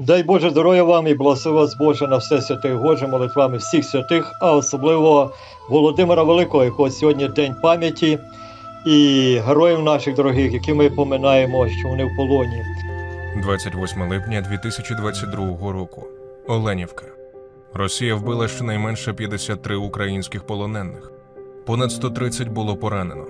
Дай Боже здоров'я вам і благослови вас Боже на все святих Боже, молитвами всіх святих, а особливо Володимира Великого, якого сьогодні День пам'яті, і героїв наших дорогих, які ми поминаємо, що вони в полоні. 28 липня 2022 року. Оленівка. Росія вбила щонайменше 53 українських полонених. Понад 130 було поранено.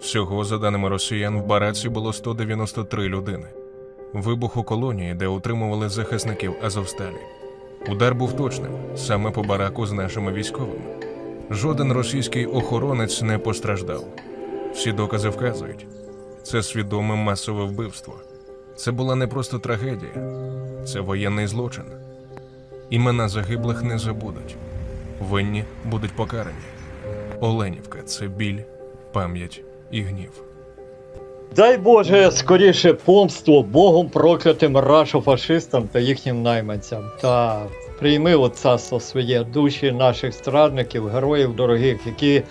Всього, за даними росіян, в бараці було 193 людини. Вибух у колонії, де утримували захисників Азовсталі. Удар був точним саме по бараку з нашими військовими. Жоден російський охоронець не постраждав. Всі докази вказують, це свідоме масове вбивство. Це була не просто трагедія, це воєнний злочин. Імена загиблих не забудуть. Винні будуть покарані. Оленівка це біль, пам'ять і гнів. Дай Боже скоріше помсту Богом проклятим рашофашистам та їхнім найманцям. Та прийми от царство своє душі наших страдників, героїв дорогих, які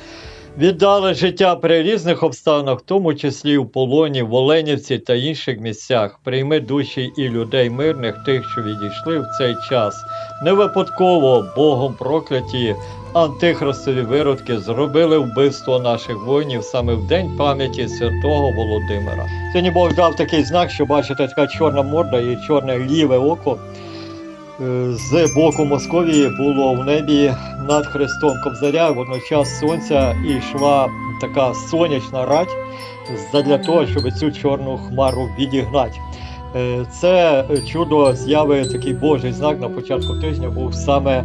віддали життя при різних обставинах, в тому числі в полоні, в Оленівці та інших місцях. Прийми душі і людей мирних, тих, що відійшли в цей час. Не випадково Богом прокляті антихристові виродки зробили вбивство наших воїнів саме в день пам'яті святого Володимира. Сьогодні Бог дав такий знак, що бачите, така чорна морда і чорне ліве око. Е, З боку Московії було в небі над Христом Кобзаря, водночас сонця і йшла така сонячна рать для того, щоб цю чорну хмару відігнати. Е, Це чудо з'яви, такий Божий знак на початку тижня був саме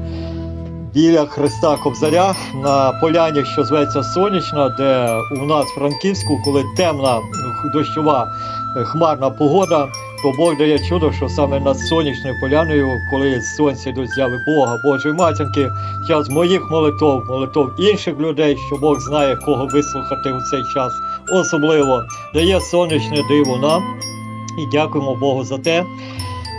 біля Христа Кобзаря на поляні, що зветься Сонячна, де у нас в Франківську, коли темна дощова е, хмарна погода, то Бог дає чудо, що саме над сонячною поляною, коли з сонця йдуть зяви Бога, Божої матінки, час моїх молитов, молитов інших людей, що Бог знає, кого вислухати у цей час, особливо дає сонячне диво нам. І дякуємо Богу за те.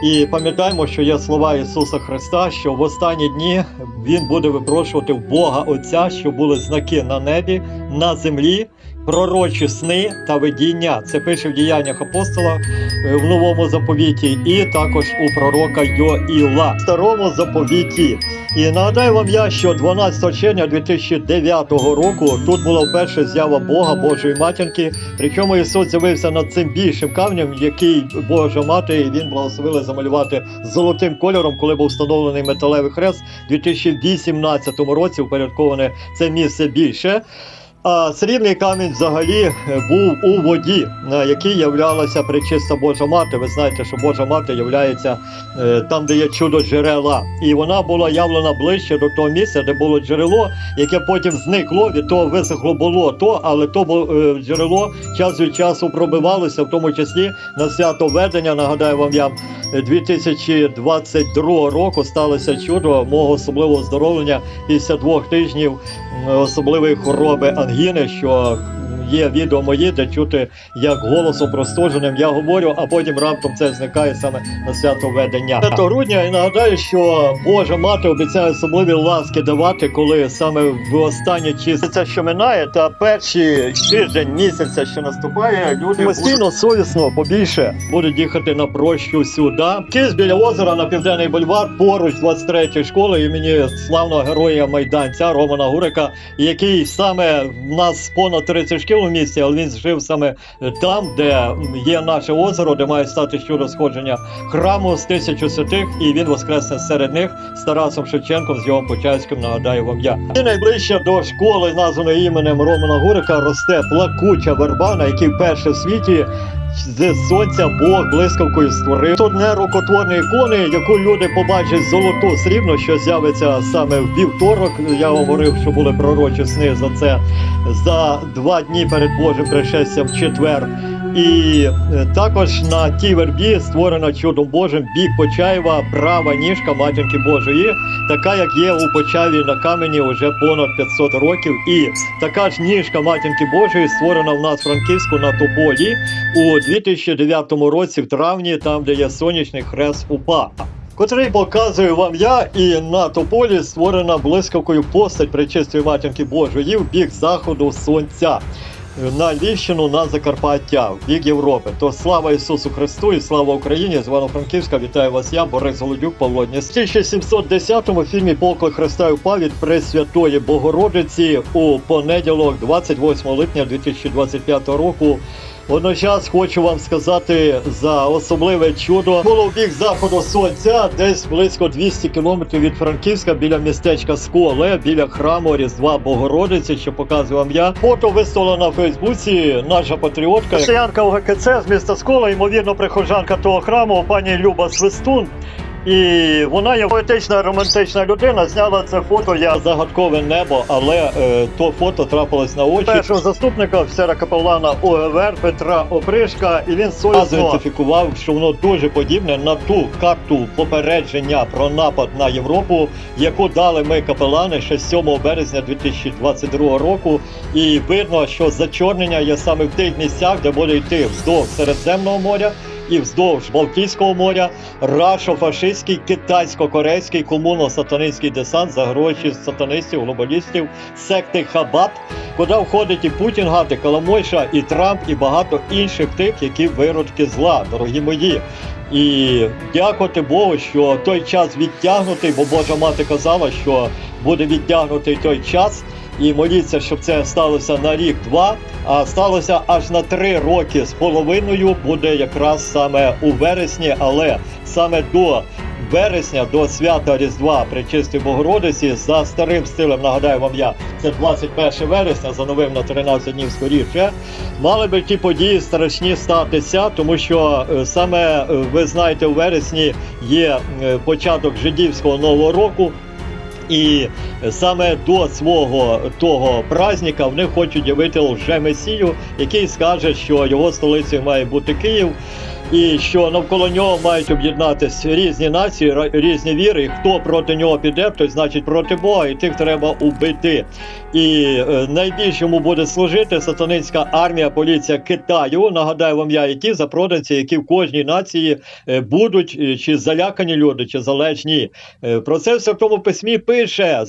І пам'ятаємо, що є слова Ісуса Христа, що в останні дні Він буде випрошувати в Бога Отця, що були знаки на небі, на землі, пророчі сни та видіння. Це пише в діяннях апостола е, в новому заповіті, і також у пророка Йоіла в старому заповіті. І нагадаю вам я, що 12 червня 2009 року тут була вперше з'ява Бога, Божої матінки. Причому Ісус з'явився над цим більшим камнем, який Божа мати, і він благословили замалювати золотим кольором, коли був встановлений металевий хрест. У 2018 році упорядковане це місце більше. А срібний камінь взагалі е, був у воді, на якій являлася пречиста Божа мати. Ви знаєте, що Божа мати являється е, там, де є чудо джерела. І вона була явлена ближче до того місця, де було джерело, яке потім зникло, від того висохло болото, але то е, джерело час від часу пробивалося, в тому числі на свято ведення. Нагадаю вам я. е, 2022 року сталося чудо мого особливого здоровлення після двох тижнів особливої хвороби ангіни, що є відео мої, де чути, як голосом простуженим я говорю, а потім раптом це зникає саме на свято ведення. 5 грудня і нагадаю, що Божа мати обіцяє особливі ласки давати, коли саме в останні чисниця, що минає, та перші тиждень місяця, що наступає, люди постійно совісно побільше будуть їхати на прощу сюди. Київ біля озера на південний бульвар, поруч 23 школи імені славного героя майданця Романа Гурика, який саме в нас понад 30 шкіл у місці, але він жив саме там, де є наше озеро, де має стати щодо сходження храму з тисячу святих, і він воскресне серед них з Тарасом Шевченком, з його Почаївським, нагадаю вам я. І найближче до школи, названої іменем Романа Гурика, росте плакуча верба, на вперше в світі з сонця Бог блискавкою створив. Тут не рукотворні ікони, яку люди побачать золоту срібно, що з'явиться саме в вівторок. Я говорив, що були пророчі сни за це за два дні перед Божим пришестям в четвер. І е, також на тій вербі створена чудом Божим бік Почаєва, права ніжка матінки Божої, така як є у Почаєві на камені вже понад 500 років. І така ж ніжка матінки Божої створена в нас в Франківську на Тополі у 2009 році, в травні, там де є сонячний хрест УПА. Котрий показую вам я, і на тополі створена блискавкою постать пречистої матінки Божої в бік заходу сонця. На Львівщину, на Закарпаття, в бік Європи. То слава Ісусу Христу і слава Україні! З Івано-Франківська вітаю вас я, Борис Голодюк, Павло Дніс. В 1710-му фільмі Поклик Христа упав від Пресвятої Богородиці у понеділок, 28 липня 2025 року. Водночас хочу вам сказати за особливе чудо. Було в бік заходу сонця, десь близько 200 кілометрів від Франківська, біля містечка Сколе, біля храму Різдва Богородиці, що показую вам я. Фото виставила на Фейсбуці наша патріотка. Християнка УГКЦ з міста Скола, ймовірно, прихожанка того храму, пані Люба Свистун. І вона є поетична романтична людина. Зняла це фото. Я загадкове небо, але е, то фото трапилось на очі. Першого заступника офіцера капелана ОГВР Петра Опришка, і він совісно ідентифікував, що воно дуже подібне на ту карту попередження про напад на Європу, яку дали ми капелани ще 7 березня 2022 року. І видно, що зачорнення є саме в тих місцях, де буде йти вздовж Середземного моря і вздовж Балтійського моря рашо-фашистський китайсько-корейський комуно-сатанинський десант за гроші сатанистів, глобалістів, секти Хабат, куди входить і Путін, Гати, Коломойша, і Трамп, і багато інших тих, які виродки зла, дорогі мої. І дякувати Богу, що той час відтягнутий, бо Божа мати казала, що буде відтягнутий той час. І моліться, щоб це сталося на рік-два, а сталося аж на три роки з половиною буде якраз саме у вересні, але саме до вересня, до свята Різдва Пречистої Богородиці, за старим стилем, нагадаю вам я, це 21 вересня, за новим на 13 днів скоріше, мали би ті події страшні статися, тому що е, саме е, ви знаєте, у вересні є е, початок жидівського нового року. І саме до свого того праздника вони хочуть явити лже-месію, який скаже, що його столицею має бути Київ, і що навколо нього мають об'єднатися різні нації, різні віри. І хто проти нього піде, той значить проти Бога, і тих треба убити. І е, найбільш йому буде служити сатанинська армія, поліція Китаю. Нагадаю вам я, які запроданці, які в кожній нації е, будуть, е, чи залякані люди, чи залежні. Про це все в тому письмі пише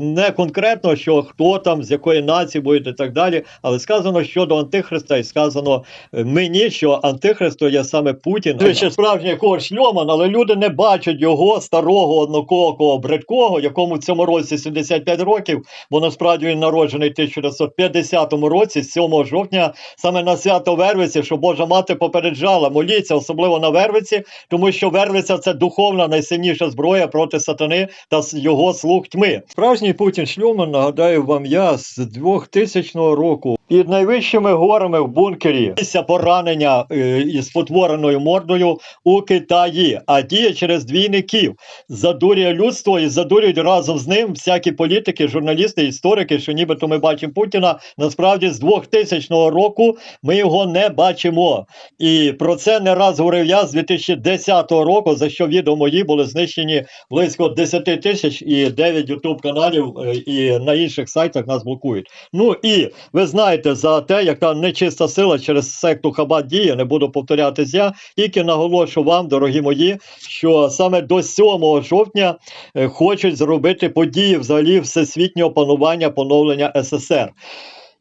не конкретно, що хто там, з якої нації буде і так далі, але сказано щодо Антихриста, і сказано мені, що Антихристо є саме Путін. Це ще справжній якогось шльоман, але люди не бачать його старого однококого бридкого, якому в цьому році 75 років, бо насправді він народжений в 1950 році, 7 жовтня, саме на свято Вервиці, що Божа мати попереджала, моліться, особливо на Вервиці, тому що Вервиця це духовна найсильніша зброя проти сатани та його слуг тьми. Справжній Путін Шлюман, нагадаю вам я з 2000 року. Під найвищими горами в бункері після поранення е, із потвореною мордою у Китаї, а діє через двійників, задурює людство і задурюють разом з ним всякі політики, журналісти, історики, що нібито ми бачимо Путіна. Насправді з 2000 року ми його не бачимо. І про це не раз говорив я з 2010 року, за що відео мої були знищені близько 10 тисяч і 9 ютуб каналів е, і на інших сайтах нас блокують. Ну і ви знаєте за те, яка нечиста сила через секту Хабат діє, не буду повторятися я, тільки наголошу вам, дорогі мої, що саме до 7 жовтня е, хочуть зробити події взагалі всесвітнього панування поновлення СССР.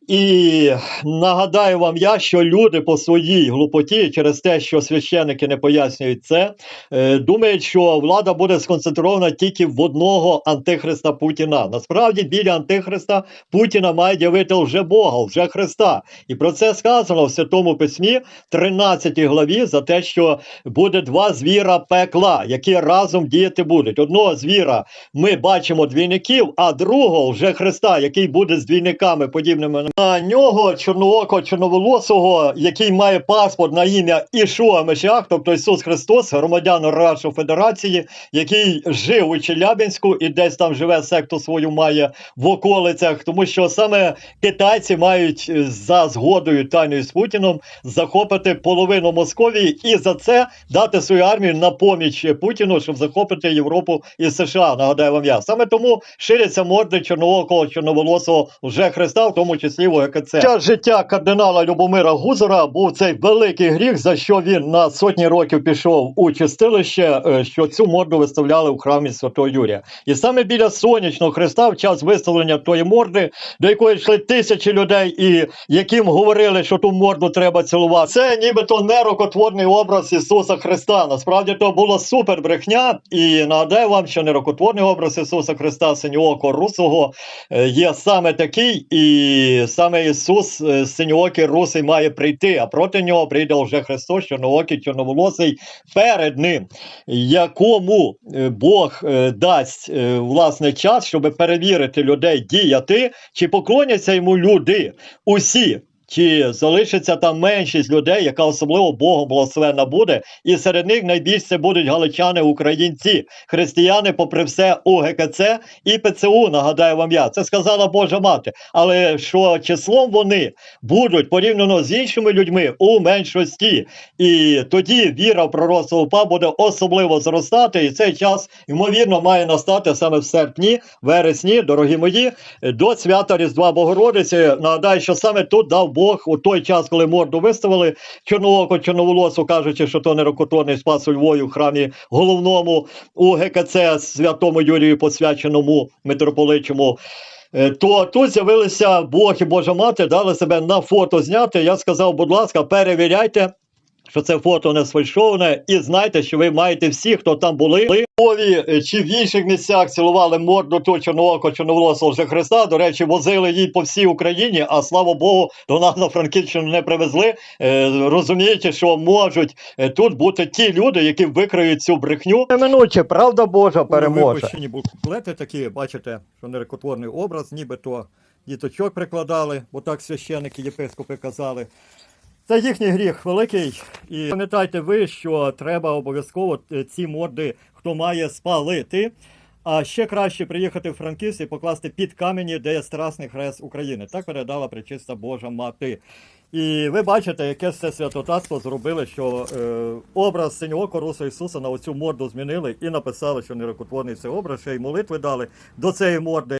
І нагадаю вам я, що люди по своїй глупоті через те, що священники не пояснюють це, е, думають, що влада буде сконцентрована тільки в одного антихриста Путіна. Насправді біля антихриста Путіна має явити вже Бога, вже Христа. І про це сказано в Святому Письмі, 13 главі, за те, що буде два звіра пекла, які разом діяти будуть. Одного звіра ми бачимо двійників, а другого вже Христа, який буде з двійниками подібними на нього, чорноокого, чорноволосого, який має паспорт на ім'я Ішуа Мешах, тобто Ісус Христос, громадян Рашу Федерації, який жив у Челябинську і десь там живе секту свою має в околицях, тому що саме китайці мають е, за згодою тайною з Путіном захопити половину Московії і за це дати свою армію на поміч Путіну, щоб захопити Європу і США. Нагадаю вам я. Саме тому ширяться морди чорноокого, чорноволосого вже Христа, в тому числі часів ОГКЦ. Час життя кардинала Любомира Гузера був цей великий гріх, за що він на сотні років пішов у чистилище, е, що цю морду виставляли в храмі Святого Юрія. І саме біля сонячного Христа, в час виставлення тої морди, до якої йшли тисячі людей, і яким говорили, що ту морду треба цілувати. Це нібито нерокотворний образ Ісуса Христа. Насправді то була супер брехня. І нагадаю вам, що нерокотворний образ Ісуса Христа, синьооко русого, е, є саме такий, і саме Ісус е, синьоокий русий має прийти, а проти нього прийде вже Христос, чорноокий, чорноволосий перед ним, якому е, Бог е, дасть власне час, щоб перевірити людей діяти, чи поклоняться йому люди усі. Чи залишиться там меншість людей, яка особливо Богом благословена буде, і серед них найбільш це будуть галичани, українці, християни, попри все, УГКЦ і ПЦУ, нагадаю вам я. Це сказала Божа мати. Але що числом вони будуть порівняно з іншими людьми у меншості. І тоді віра в пророцтво УПА буде особливо зростати, і цей час, ймовірно, має настати саме в серпні, вересні, дорогі мої, до свята Різдва Богородиці. Нагадаю, що саме тут дав Бог у той час, коли морду виставили чорнооко, чорноволосу, кажучи, що то нерокотворний спас у Львові в храмі головному у ГКЦ святому Юрію посвяченому митрополичому. Е, То тут з'явилися Бог і Божа мати, дали себе на фото зняти. Я сказав, будь ласка, перевіряйте, що це фото не сфальшоване, і знайте, що ви маєте всі, хто там були. Львові е, чи в інших місцях цілували морду ту чорнооко, чорноволосого вже Христа. До речі, возили її по всій Україні, а слава Богу, до нас на Франківщину не привезли. Е, розумієте, що можуть е, тут бути ті люди, які викриють цю брехню. Неминуче, правда Божа Випущені буклети такі, бачите, що нерекотворний образ, нібито діточок прикладали, бо так священики, єпископи казали. Це їхній гріх великий. І пам'ятайте ви, що треба обов'язково е, ці морди, хто має спалити. А ще краще приїхати в Франківськ і покласти під камені, де є Страсний хрест України. Так передала пречиста Божа мати. І ви бачите, яке це святотатство зробили, що е, образ синього руса Ісуса на оцю морду змінили і написали, що нерокотворний це образ, ще й молитви дали до цієї морди.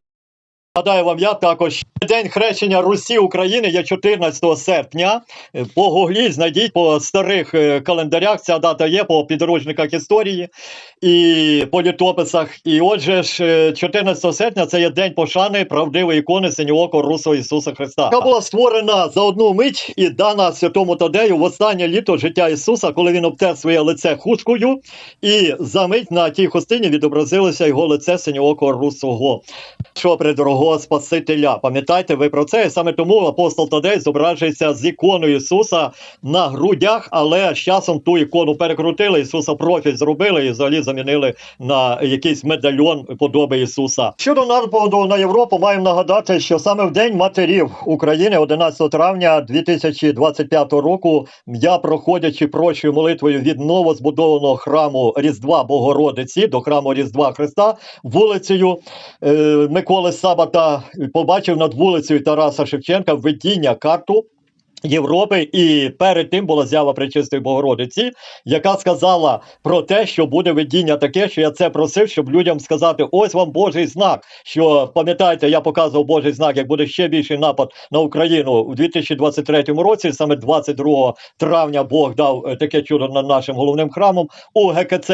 Нагадаю вам я також день хрещення Русі України є 14 серпня. Е, Погугліть, знайдіть по старих е, календарях. Ця дата є по підручниках історії і по літописах. І отже ж, е, 14 серпня це є день пошани правдивої ікони синьооко Русого Ісуса Христа. Яка була створена за одну мить і дана святому Тадею в останнє літо життя Ісуса, коли він обтер своє лице хусткою, і за мить на тій хустині відобразилося його лице синьооко Русого що предорогого Спасителя. Пам'ятайте ви про це? І саме тому апостол Тадей зображується з іконою Ісуса на грудях, але з часом ту ікону перекрутили, Ісуса профіль зробили і взагалі замінили на якийсь медальйон подоби Ісуса. Щодо нападу на Європу, маємо нагадати, що саме в День матерів України, 11 травня 2025 року, я проходячи прощою молитвою від новозбудованого храму Різдва Богородиці до храму Різдва Христа вулицею е, Миколи Сабата побачив над вулицею Тараса Шевченка видіння карту. Європи, і перед тим була зява Пречистої Богородиці, яка сказала про те, що буде видіння таке, що я це просив, щоб людям сказати: ось вам Божий знак. Що пам'ятаєте, я показував Божий знак, як буде ще більший напад на Україну у 2023 році. Саме 22 травня Бог дав е, таке чудо над нашим головним храмом у ГКЦ.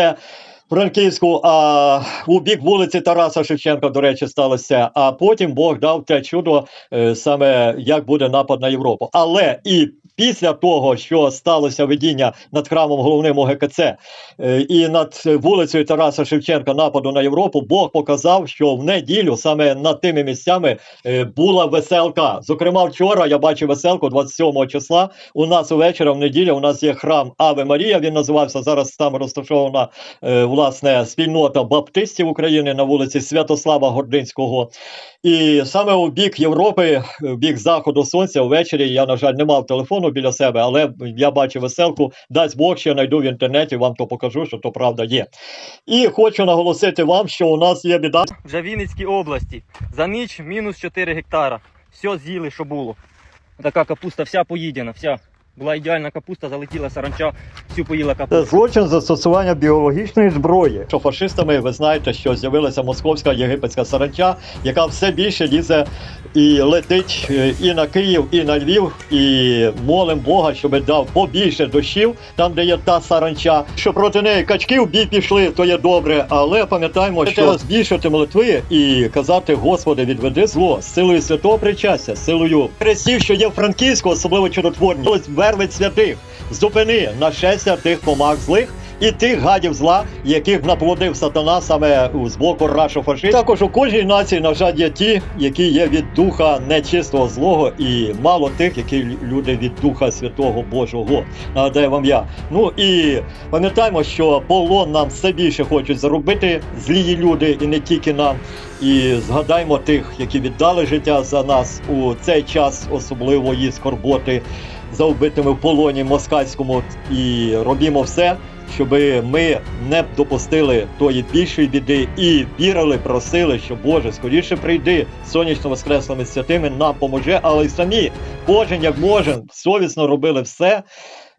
Франківську, а у бік вулиці Тараса Шевченка, до речі, сталося. А потім Бог дав те чудо, е, саме як буде напад на Європу. Але і після того, що сталося видіння над храмом головним ОГКЦ е, і над вулицею Тараса Шевченка нападу на Європу, Бог показав, що в неділю саме над тими місцями е, була веселка. Зокрема, вчора я бачив веселку 27 числа. У нас увечері в неділю у нас є храм Аве Марія. Він називався зараз. Там розташована е, власне спільнота баптистів України на вулиці Святослава Гординського. І саме у бік Європи, в бік заходу сонця, ввечері я, на жаль, не мав телефону біля себе, але я бачив веселку. Дасть Бог, що я знайду в інтернеті, вам то покажу, що то правда є. І хочу наголосити вам, що у нас є біда. вже в Вінницькій області. За ніч мінус 4 гектара. Все з'їли, що було. Така капуста вся поїдена, вся. Була ідеальна капуста, залетіла саранча, всю поїла Це злочин застосування біологічної зброї. Що фашистами ви знаєте, що з'явилася московська єгипетська саранча, яка все більше лізе і летить е, і на Київ, і на Львів, і молим Бога, щоб дав побільше дощів, там, де є та саранча. Що проти неї качки в бій пішли, то є добре. Але пам'ятаємо, що треба збільшувати молитви і казати, Господи, відведи зло з силою святого причастя, з силою хрестів, що є в Франківську, особливо чудотворні. Ось вервить святих, зупини нашестя тих помаг злих. І тих гадів зла, яких наплодив сатана саме з боку рашу фашистів. Також у кожній нації, на жаль, є ті, які є від духа нечистого злого, і мало тих, які люди від духа святого Божого. Нагадаю вам я. Ну і пам'ятаємо, що полон нам все більше хочуть заробити злії люди, і не тільки нам. І згадаймо тих, які віддали життя за нас у цей час особливої скорботи за вбитими в полоні москальському, і робімо все, щоб ми не допустили тої більшої біди і вірили, просили, що Боже, скоріше прийди сонячно воскреслими святими, нам поможе, але й самі кожен як може совісно робили все.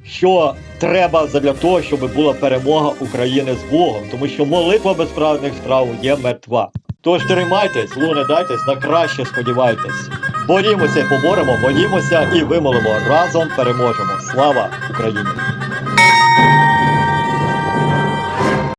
Що треба для того, щоб була перемога України з Богом, тому що молитва без праведних справ є мертва. Тож тримайтесь, злу не дайтесь, на краще сподівайтесь. Борімося і поборемо, молімося і вимолимо. Разом переможемо. Слава Україні!